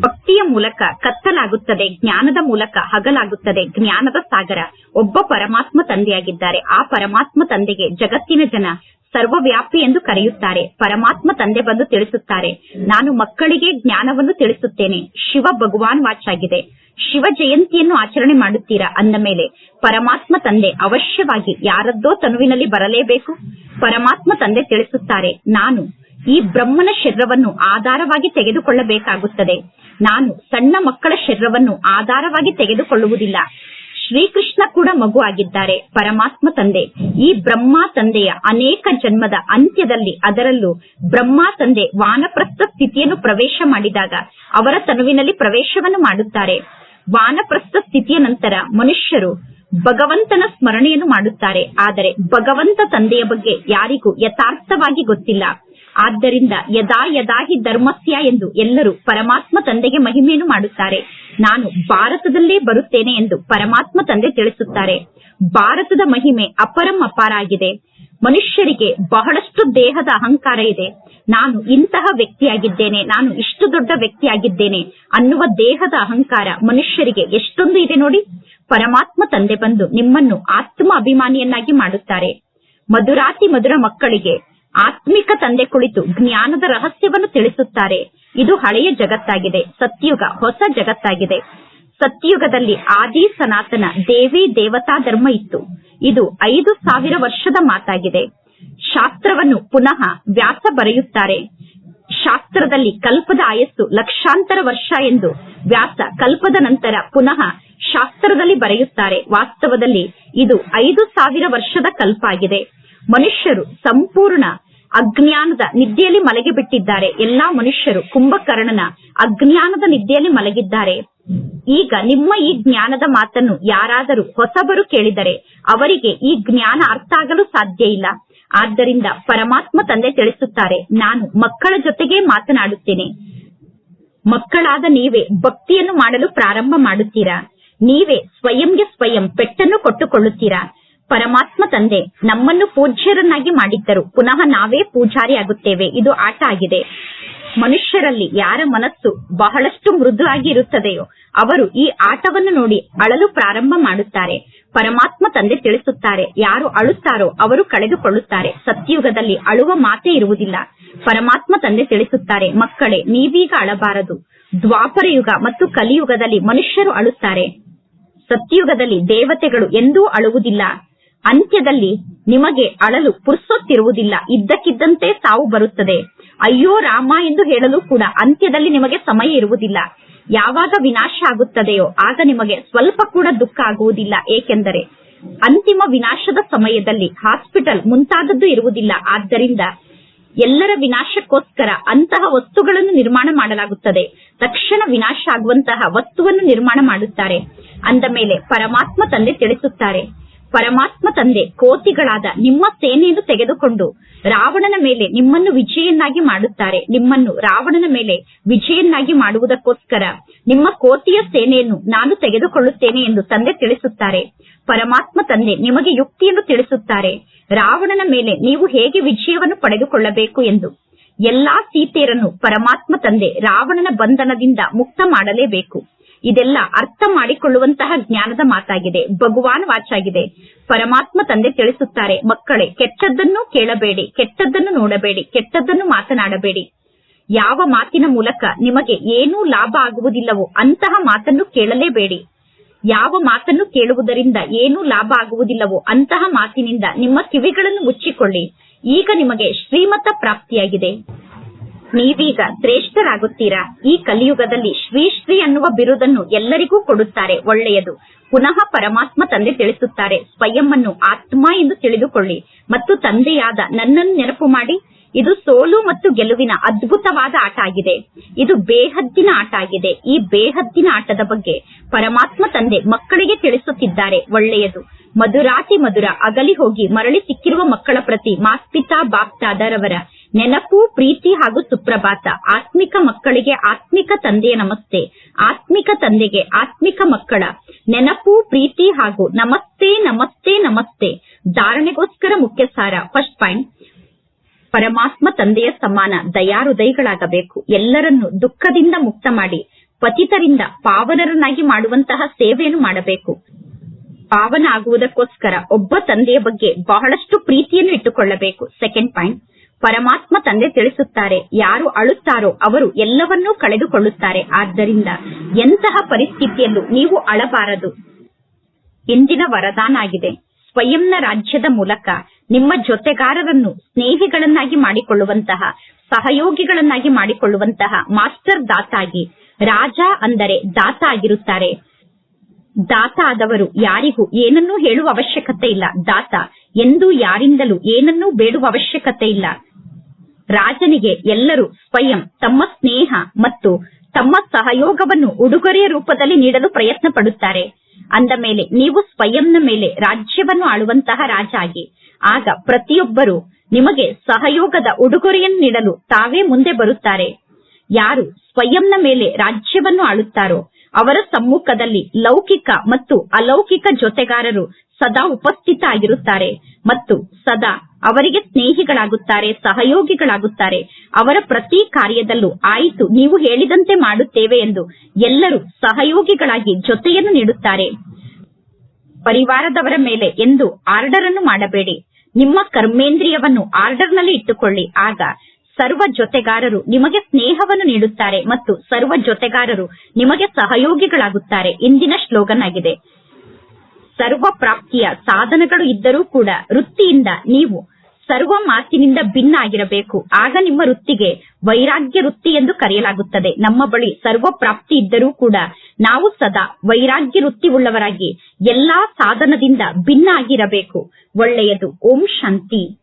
ಭಕ್ತಿಯ ಮೂಲಕ ಕತ್ತಲಾಗುತ್ತದೆ, ಜ್ಞಾನದ ಮೂಲಕ ಹಗಲಾಗುತ್ತದೆ, ಜ್ಞಾನದ ಸಾಗರ. ಒಬ್ಬ ಪರಮಾತ್ಮ ತಂದೆಯಾಗಿದ್ದಾರೆ. ಆ ಪರಮಾತ್ಮ ತಂದೆಗೆ ಜಗತ್ತಿನ ಜನ ಸರ್ವವ್ಯಾಪಿ ಎಂದು ಕರೆಯುತ್ತಾರೆ. ಪರಮಾತ್ಮ ತಂದೆ ಬಂದು ತಿಳಿಸುತ್ತಾರೆ. ನಾನು ಮಕ್ಕಳಿಗೆ ಜ್ಞಾನವನ್ನು ತಿಳಿಸುತ್ತೇನೆ. ಶಿವ ಭಗವಾನ್ ವಾಚಾಗಿದೆ ಶಿವ ಜಯಂತಿಯನ್ನು ಆಚರಣೆ ಮಾಡುತ್ತೀರಾ? ಅಂದ ಮೇಲೆ, ಪರಮಾತ್ಮ ತಂದೆ, ಅವಶ್ಯವಾಗಿ ಯಾರದ್ದೋ ತನುವಿನಲ್ಲಿ ಬರಲೇಬೇಕು? ಪರಮಾತ್ಮ ತಂದೆ ತಿಳಿಸುತ್ತಾರೆ, ನಾನು ಈ ಬ್ರಹ್ಮನ ಶರೀರವನ್ನು ಆಧಾರವಾಗಿ ತೆಗೆದುಕೊಳ್ಳಬೇಕಾಗುತ್ತದೆ. ನಾನು ಸಣ್ಣ ಮಕ್ಕಳ ಶರೀರವನ್ನು ಆಧಾರವಾಗಿ ತೆಗೆದುಕೊಳ್ಳುವುದಿಲ್ಲ. ಶ್ರೀಕೃಷ್ಣ ಕೂಡ ಮಗು ಆಗಿದ್ದಾರೆ, ಪರಮಾತ್ಮ ತಂದೆ. ಈ ಬ್ರಹ್ಮ ತಂದೆಯ ಅನೇಕ ಜನ್ಮದ ಅಂತ್ಯದಲ್ಲಿ ಅದರಲ್ಲೂ ಬ್ರಹ್ಮ ತಂದೆ ವಾನಪ್ರಸ್ಥ ಸ್ಥಿತಿಯನ್ನು ಪ್ರವೇಶ ಮಾಡಿದಾಗ ಅವರ ತನುವಿನಲ್ಲಿ ಪ್ರವೇಶವನ್ನು ಮಾಡುತ್ತಾರೆ. ವಾನಪ್ರಸ್ಥ ಸ್ಥಿತಿಯ ನಂತರ ಮನುಷ್ಯರು ಭಗವಂತನ ಸ್ಮರಣೆಯನ್ನು ಮಾಡುತ್ತಾರೆ. ಆದರೆ ಭಗವಂತ ತಂದೆಯ ಬಗ್ಗೆ ಯಾರಿಗೂ ಯಥಾರ್ಥವಾಗಿ ಗೊತ್ತಿಲ್ಲ. ಆದ್ದರಿಂದ ಯದಾ ಯದಾ ಹಿ ಧರ್ಮಸ್ಯ ಎಂದು ಎಲ್ಲರೂ ಪರಮಾತ್ಮ ತಂದೆಗೆ ಮಹಿಮೆಯನ್ನು ಮಾಡುತ್ತಾರೆ. ನಾನು ಭಾರತದಲ್ಲೇ ಬರುತ್ತೇನೆ ಎಂದು ಪರಮಾತ್ಮ ತಂದೆ ತಿಳಿಸುತ್ತಾರೆ. ಭಾರತದ ಮಹಿಮೆ ಅಪರಂ ಅಪಾರ ಆಗಿದೆ ಮನುಷ್ಯರಿಗೆ ಬಹಳಷ್ಟು ದೇಹದ ಅಹಂಕಾರ ಇದೆ. ನಾನು ಇಂತಹ ವ್ಯಕ್ತಿಯಾಗಿದ್ದೇನೆ, ನಾನು ಇಷ್ಟು ದೊಡ್ಡ ವ್ಯಕ್ತಿಯಾಗಿದ್ದೇನೆ ಅನ್ನುವ ದೇಹದ ಅಹಂಕಾರ ಮನುಷ್ಯರಿಗೆ ಎಷ್ಟೊಂದು ಇದೆ ನೋಡಿ. ಪರಮಾತ್ಮ ತಂದೆ ಬಂದು ನಿಮ್ಮನ್ನು ಆತ್ಮ ಅಭಿಮಾನಿಯನ್ನಾಗಿ ಮಾಡುತ್ತಾರೆ. ಮಧುರಾತಿ ಮಧುರ ಮಕ್ಕಳಿಗೆ ಆತ್ಮಿಕ ತಂದೆ ಕುಳಿತು ಜ್ಞಾನದ ರಹಸ್ಯವನ್ನು ತಿಳಿಸುತ್ತಾರೆ. ಇದು ಹಳೆಯ ಜಗತ್ತಾಗಿದೆ. ಸತ್ಯುಗ, ಹೊಸ ಜಗತ್ತಾಗಿದೆ. ಸತ್ಯುಗದಲ್ಲಿ ಆದಿ ಸನಾತನ ದೇವಿ ದೇವತಾ ಧರ್ಮ ಇತ್ತು. ಇದು ಐದು ಸಾವಿರ ವರ್ಷದ ಮಾತಾಗಿದೆ. ಶಾಸ್ತ್ರವನ್ನು ಪುನಃ ವ್ಯಾಸ ಬರೆಯುತ್ತಾರೆ. ಶಾಸ್ತ್ರದಲ್ಲಿ ಕಲ್ಪದ ಆಯಸ್ಸು ಲಕ್ಷಾಂತರ ವರ್ಷ ಎಂದು ವ್ಯಾಸ ಕಲ್ಪದ ನಂತರ ಪುನಃ ಶಾಸ್ತ್ರದಲ್ಲಿ ಬರೆಯುತ್ತಾರೆ. ವಾಸ್ತವದಲ್ಲಿ ಇದು ಐದು ಸಾವಿರ ವರ್ಷದ ಕಲ್ಪ ಆಗಿದೆ ಮನುಷ್ಯರು ಸಂಪೂರ್ಣ ಅಜ್ಞಾನದ ನಿದ್ದೆಯಲ್ಲಿ ಮಲಗಿ ಬಿಟ್ಟಿದ್ದಾರೆ ಎಲ್ಲಾ ಮನುಷ್ಯರು ಕುಂಭಕರ್ಣನ ಅಜ್ಞಾನದ ನಿದ್ದೆಯಲ್ಲಿ ಮಲಗಿದ್ದಾರೆ. ಈಗ ನಿಮ್ಮ ಈ ಜ್ಞಾನದ ಮಾತನ್ನು ಯಾರಾದರೂ ಹೊಸಬರು ಕೇಳಿದರೆ ಅವರಿಗೆ ಈ ಜ್ಞಾನ ಅರ್ಥ ಆಗಲು ಸಾಧ್ಯ ಇಲ್ಲ. ಆದ್ದರಿಂದ ಪರಮಾತ್ಮ ತಂದೆ ತಿಳಿಸುತ್ತಾರೆ, ನಾನು ಮಕ್ಕಳ ಜೊತೆಗೆ ಮಾತನಾಡುತ್ತೇನೆ. ಮಕ್ಕಳಾದ ನೀವೇ ಭಕ್ತಿಯನ್ನು ಮಾಡಲು ಪ್ರಾರಂಭ ಮಾಡುತ್ತೀರಾ? ನೀವೇ ಸ್ವಯಂಗೆ ಸ್ವಯಂ ಪೆಟ್ಟನ್ನು ಕೊಟ್ಟುಕೊಳ್ಳುತ್ತೀರಾ? ಪರಮಾತ್ಮ ತಂದೆ ನಮ್ಮನ್ನು ಪೂಜ್ಯರನ್ನಾಗಿ ಮಾಡಿದ್ದರು. ಪುನಃ ನಾವೇ ಪೂಜಾರಿ ಆಗುತ್ತೇವೆ ಇದು ಆಟ ಆಗಿದೆ. ಮನುಷ್ಯರಲ್ಲಿ ಯಾರ ಮನಸ್ಸು ಬಹಳಷ್ಟು ಮೃದುವಾಗಿ ಇರುತ್ತದೆಯೋ, ಅವರು ಈ ಆಟವನ್ನು ನೋಡಿ ಅಳಲು ಪ್ರಾರಂಭ ಮಾಡುತ್ತಾರೆ. ಪರಮಾತ್ಮ ತಂದೆ ತಿಳಿಸುತ್ತಾರೆ, ಯಾರು ಅಳುತ್ತಾರೋ ಅವರು ಕಳೆದುಕೊಳ್ಳುತ್ತಾರೆ. ಸತ್ಯಯುಗದಲ್ಲಿ ಅಳುವ ಮಾತೇ ಇರುವುದಿಲ್ಲ. ಪರಮಾತ್ಮ ತಂದೆ ತಿಳಿಸುತ್ತಾರೆ, ಮಕ್ಕಳೇ, ನೀವೀಗ ಅಳಬಾರದು. ದ್ವಾಪರ ಯುಗ ಮತ್ತು ಕಲಿಯುಗದಲ್ಲಿ ಮನುಷ್ಯರು ಅಳುತ್ತಾರೆ. ಸತ್ಯಯುಗದಲ್ಲಿ ದೇವತೆಗಳು ಎಂದೂ ಅಳುವುದಿಲ್ಲ. ಅಂತ್ಯದಲ್ಲಿ ನಿಮಗೆ ಅಳಲು ಪುರ್ಸೊತ್ತಿರುವುದಿಲ್ಲ. ಇದ್ದಕ್ಕಿದ್ದಂತೆ ಸಾವು ಬರುತ್ತದೆ. ಅಯ್ಯೋ ರಾಮ ಎಂದು ಹೇಳಲು ಕೂಡ ಅಂತ್ಯದಲ್ಲಿ ನಿಮಗೆ ಸಮಯ ಇರುವುದಿಲ್ಲ. ಯಾವಾಗ ವಿನಾಶ ಆಗುತ್ತದೆಯೋ ಆಗ ನಿಮಗೆ ಸ್ವಲ್ಪ ಕೂಡ ದುಃಖ ಆಗುವುದಿಲ್ಲ. ಏಕೆಂದರೆ ಅಂತಿಮ ವಿನಾಶದ ಸಮಯದಲ್ಲಿ ಹಾಸ್ಪಿಟಲ್ ಮುಂತಾದದ್ದು ಇರುವುದಿಲ್ಲ. ಆದ್ದರಿಂದ ಎಲ್ಲರ ವಿನಾಶಕ್ಕೋಸ್ಕರ ಅಂತಹ ವಸ್ತುಗಳನ್ನು ನಿರ್ಮಾಣ ಮಾಡಲಾಗುತ್ತದೆ. ತಕ್ಷಣ ವಿನಾಶ ಆಗುವಂತಹ ವಸ್ತುವನ್ನು ನಿರ್ಮಾಣ ಮಾಡುತ್ತಾರೆ. ಅಂದ ಮೇಲೆ ಪರಮಾತ್ಮ ತಂದೆ ತಿಳಿಸುತ್ತಾರೆ. ಪರಮಾತ್ಮ ತಂದೆ ಕೋತಿಗಳಾದ ನಿಮ್ಮ ಸೇನೆಯನ್ನು ತೆಗೆದುಕೊಂಡು ರಾವಣನ ಮೇಲೆ ನಿಮ್ಮನ್ನು ವಿಜಯನ್ನಾಗಿ ಮಾಡುತ್ತಾರೆ. ನಿಮ್ಮನ್ನು ರಾವಣನ ಮೇಲೆ ವಿಜಯನ್ನಾಗಿ ಮಾಡುವುದಕ್ಕೋಸ್ಕರ ನಿಮ್ಮ ಕೋತಿಯ ಸೇನೆಯನ್ನು ನಾನು ತೆಗೆದುಕೊಳ್ಳುತ್ತೇನೆ ಎಂದು ತಂದೆ ತಿಳಿಸುತ್ತಾರೆ. ಪರಮಾತ್ಮ ತಂದೆ ನಿಮಗೆ ಯುಕ್ತಿಯನ್ನು ತಿಳಿಸುತ್ತಾರೆ. ರಾವಣನ ಮೇಲೆ ನೀವು ಹೇಗೆ ವಿಜಯವನ್ನು ಪಡೆದುಕೊಳ್ಳಬೇಕು ಎಂದು. ಎಲ್ಲಾ ಸೀತೆಯರನ್ನು ಪರಮಾತ್ಮ ತಂದೆ ರಾವಣನ ಬಂಧನದಿಂದ ಮುಕ್ತ ಮಾಡಲೇಬೇಕು. ಇದೆಲ್ಲ ಅರ್ಥ ಮಾಡಿಕೊಳ್ಳುವಂತಹ ಜ್ಞಾನದ ಮಾತಾಗಿದೆ. ಭಗವಾನ್ ವಾಚಾಗಿದೆ. ಪರಮಾತ್ಮ ತಂದೆ ತಿಳಿಸುತ್ತಾರೆ, ಮಕ್ಕಳೇ, ಕೆಟ್ಟದ್ದನ್ನು ಕೇಳಬೇಡಿ, ಕೆಟ್ಟದ್ದನ್ನು ನೋಡಬೇಡಿ, ಕೆಟ್ಟದ್ದನ್ನು ಮಾತನಾಡಬೇಡಿ. ಯಾವ ಮಾತಿನ ಮೂಲಕ ನಿಮಗೆ ಏನೂ ಲಾಭ ಆಗುವುದಿಲ್ಲವೋ ಅಂತಹ ಮಾತನ್ನು ಕೇಳಲೇಬೇಡಿ. ಯಾವ ಮಾತನ್ನು ಕೇಳುವುದರಿಂದ ಏನೂ ಲಾಭ ಆಗುವುದಿಲ್ಲವೋ ಅಂತಹ ಮಾತಿನಿಂದ ನಿಮ್ಮ ಕಿವಿಗಳನ್ನು ಮುಚ್ಚಿಕೊಳ್ಳಿ. ಈಗ ನಿಮಗೆ ಶ್ರೀಮತ ಪ್ರಾಪ್ತಿಯಾಗಿದೆ. ನೀವೀಗ ಶ್ರೇಷ್ಠರಾಗುತ್ತೀರಾ? ಈ ಕಲಿಯುಗದಲ್ಲಿ ಶ್ರೀ ಶ್ರೀ ಅನ್ನುವ ಬಿರುದನ್ನು ಎಲ್ಲರಿಗೂ ಕೊಡುತ್ತಾರೆ, ಒಳ್ಳೆಯದು. ಪುನಃ ಪರಮಾತ್ಮ ತಂದೆ ತಿಳಿಸುತ್ತಾರೆ ಸ್ವಯಂ ಅನ್ನು ಆತ್ಮ ಎಂದು ತಿಳಿದುಕೊಳ್ಳಿ. ಮತ್ತು ತಂದೆಯಾದ ನನ್ನನ್ನು ನೆನಪು ಮಾಡಿ, ಇದು ಸೋಲು ಮತ್ತು ಗೆಲುವಿನ ಅದ್ಭುತವಾದ ಆಟ ಆಗಿದೆ. ಇದು ಬೇಹದ್ದಿನ ಆಟ ಆಗಿದೆ. ಈ ಬೇಹದ್ದಿನ ಆಟದ ಬಗ್ಗೆ ಪರಮಾತ್ಮ ತಂದೆ ಮಕ್ಕಳಿಗೆ ತಿಳಿಸುತ್ತಿದ್ದಾರೆ, ಒಳ್ಳೆಯದು. ಮಧುರಾತಿ ಮಧುರ, ಅಗಲಿ ಹೋಗಿ ಮರಳಿ ಸಿಕ್ಕಿರುವ ಮಕ್ಕಳ ಪ್ರತಿ ಮಾಸ್ಪಿತಾ ಬಾಪ್ತಾದರವರ ನೆನಪು, ಪ್ರೀತಿ ಹಾಗೂ ಸುಪ್ರಭಾತ. ಆತ್ಮಿಕ ಮಕ್ಕಳಿಗೆ ಆತ್ಮಿಕ ತಂದೆಯ ನಮಸ್ತೆ. ಆತ್ಮಿಕ ತಂದೆಗೆ ಆತ್ಮಿಕ ಮಕ್ಕಳ. ನೆನಪು, ಪ್ರೀತಿ ಹಾಗೂ ನಮಸ್ತೆ ನಮಸ್ತೆ ನಮಸ್ತೆ. ಧಾರಣೆಗೋಸ್ಕರ ಮುಖ್ಯ ಸಾರ ಫಸ್ಟ್ ಪಾಯಿಂಟ್ ಪರಮಾತ್ಮ ತಂದೆಯ ಸಮಾನ. ದಯಾಹೃದಯಗಳಾಗಬೇಕು. ಎಲ್ಲರನ್ನು ದುಃಖದಿಂದ ಮುಕ್ತ ಮಾಡಿ. ಪತಿತರಿಂದ ಪಾವನರನ್ನಾಗಿ ಮಾಡುವಂತಹ ಸೇವೆಯನ್ನು ಮಾಡಬೇಕು. ಪಾವನ ಆಗುವುದಕ್ಕೋಸ್ಕರ ಒಬ್ಬ ತಂದೆಯ ಬಗ್ಗೆ ಬಹಳಷ್ಟು ಪ್ರೀತಿಯನ್ನು ಇಟ್ಟುಕೊಳ್ಳಬೇಕು. ಸೆಕೆಂಡ್ ಪಾಯಿಂಟ್ ಪರಮಾತ್ಮ ತಂದೆ ತಿಳಿಸುತ್ತಾರೆ. ಯಾರು ಅಳುತ್ತಾರೋ ಅವರು ಎಲ್ಲವನ್ನೂ ಕಳೆದುಕೊಳ್ಳುತ್ತಾರೆ. ಆದ್ದರಿಂದ ಎಂತಹ ಪರಿಸ್ಥಿತಿಯಲ್ಲೂ ನೀವು ಅಳಬಾರದು. ಇಂದಿನ ವರದಾನ ಆಗಿದೆ ಸ್ವಯಂನ ರಾಜ್ಯದ ಮೂಲಕ ನಿಮ್ಮ ಜೊತೆಗಾರರನ್ನು ಸ್ನೇಹಿಗಳನ್ನಾಗಿ ಮಾಡಿಕೊಳ್ಳುವಂತಹ, ಸಹಯೋಗಿಗಳನ್ನಾಗಿ ಮಾಡಿಕೊಳ್ಳುವಂತಹ ಮಾಸ್ಟರ್ ದಾತಾಗಿ, ರಾಜ ಅಂದರೆ ದಾತ ಆಗಿರುತ್ತಾರೆ. ದಾತ ಆದವರು ಯಾರಿಗೂ ಏನನ್ನೂ ಹೇಳುವ ಅವಶ್ಯಕತೆ ಇಲ್ಲ. ದಾತ ಎಂದು ಯಾರಿಂದಲೂ ಏನನ್ನೂ ಬೇಡುವ ಅವಶ್ಯಕತೆ ಇಲ್ಲ. ರಾಜನಿಗೆ ಎಲ್ಲರೂ ಸ್ವಯಂ ತಮ್ಮ ಸ್ನೇಹ ಮತ್ತು ತಮ್ಮ ಸಹಯೋಗವನ್ನು ಉಡುಗೊರೆಯ ರೂಪದಲ್ಲಿ ನೀಡಲು ಪ್ರಯತ್ನ ಪಡುತ್ತಾರೆ ಅಂದ ಮೇಲೆ ನೀವು ಸ್ವಯಂನ ಮೇಲೆ ರಾಜ್ಯವನ್ನು ಆಳುವಂತಹ ರಾಜ ಆಗಿ ಆಗ ಪ್ರತಿಯೊಬ್ಬರು ನಿಮಗೆ ಸಹಯೋಗದ ಉಡುಗೊರೆಯನ್ನು ನೀಡಲು ತಾವೇ ಮುಂದೆ ಬರುತ್ತಾರೆ. ಯಾರು ಸ್ವಯಂನ ಮೇಲೆ ರಾಜ್ಯವನ್ನು ಆಳುತ್ತಾರೋ ಅವರ ಸಮ್ಮುಖದಲ್ಲಿ ಲೌಕಿಕ ಮತ್ತು ಅಲೌಕಿಕ ಜೊತೆಗಾರರು ಸದಾ ಉಪಸ್ಥಿತ ಆಗಿರುತ್ತಾರೆ ಮತ್ತು ಸದಾ ಅವರಿಗೆ ಸ್ನೇಹಿಗಳಾಗುತ್ತಾರೆ, ಸಹಯೋಗಿಗಳಾಗುತ್ತಾರೆ. ಅವರ ಪ್ರತಿ ಕಾರ್ಯದಲ್ಲೂ ಆಯಿತು, ನೀವು ಹೇಳಿದಂತೆ ಮಾಡುತ್ತೇವೆ ಎಂದು ಎಲ್ಲರೂ ಸಹಯೋಗಿಗಳಾಗಿ ಜೊತೆಯನ್ನು ನೀಡುತ್ತಾರೆ. ಪರಿವಾರದವರ ಮೇಲೆ ಎಂದು ಆರ್ಡರ್ ಅನ್ನು ಮಾಡಬೇಡಿ. ನಿಮ್ಮ ಕರ್ಮೇಂದ್ರಿಯವನ್ನು ಆರ್ಡರ್ನಲ್ಲಿ ಇಟ್ಟುಕೊಳ್ಳಿ. ಆಗ ಸರ್ವ ಜೊತೆಗಾರರು ನಿಮಗೆ ಸ್ನೇಹವನ್ನು ನೀಡುತ್ತಾರೆ ಮತ್ತು ಸರ್ವ ಜೊತೆಗಾರರು ನಿಮಗೆ ಸಹಯೋಗಿಗಳಾಗುತ್ತಾರೆ. ಇಂದಿನ ಶ್ಲೋಗನ್ ಆಗಿದೆ ಸರ್ವ ಪ್ರಾಪ್ತಿಯ ಸಾಧನಗಳು ಇದ್ದರೂ ಕೂಡ ವೃತ್ತಿಯಿಂದ ನೀವು ಸರ್ವ ಮಾತಿನಿಂದ ಭಿನ್ನ ಆಗಿರಬೇಕು ಆಗ ನಿಮ್ಮ ವೃತ್ತಿಗೆ ವೈರಾಗ್ಯ ವೃತ್ತಿ ಎಂದು ಕರೆಯಲಾಗುತ್ತದೆ. ನಮ್ಮ ಬಳಿ ಸರ್ವ ಪ್ರಾಪ್ತಿ ಇದ್ದರೂ ಕೂಡ ನಾವು ಸದಾ ವೈರಾಗ್ಯ ವೃತ್ತಿ ಉಳ್ಳವರಾಗಿ ಎಲ್ಲಾ ಸಾಧನದಿಂದ ಭಿನ್ನ ಆಗಿರಬೇಕು ಒಳ್ಳೆಯದು. ಓಂ ಶಾಂತಿ.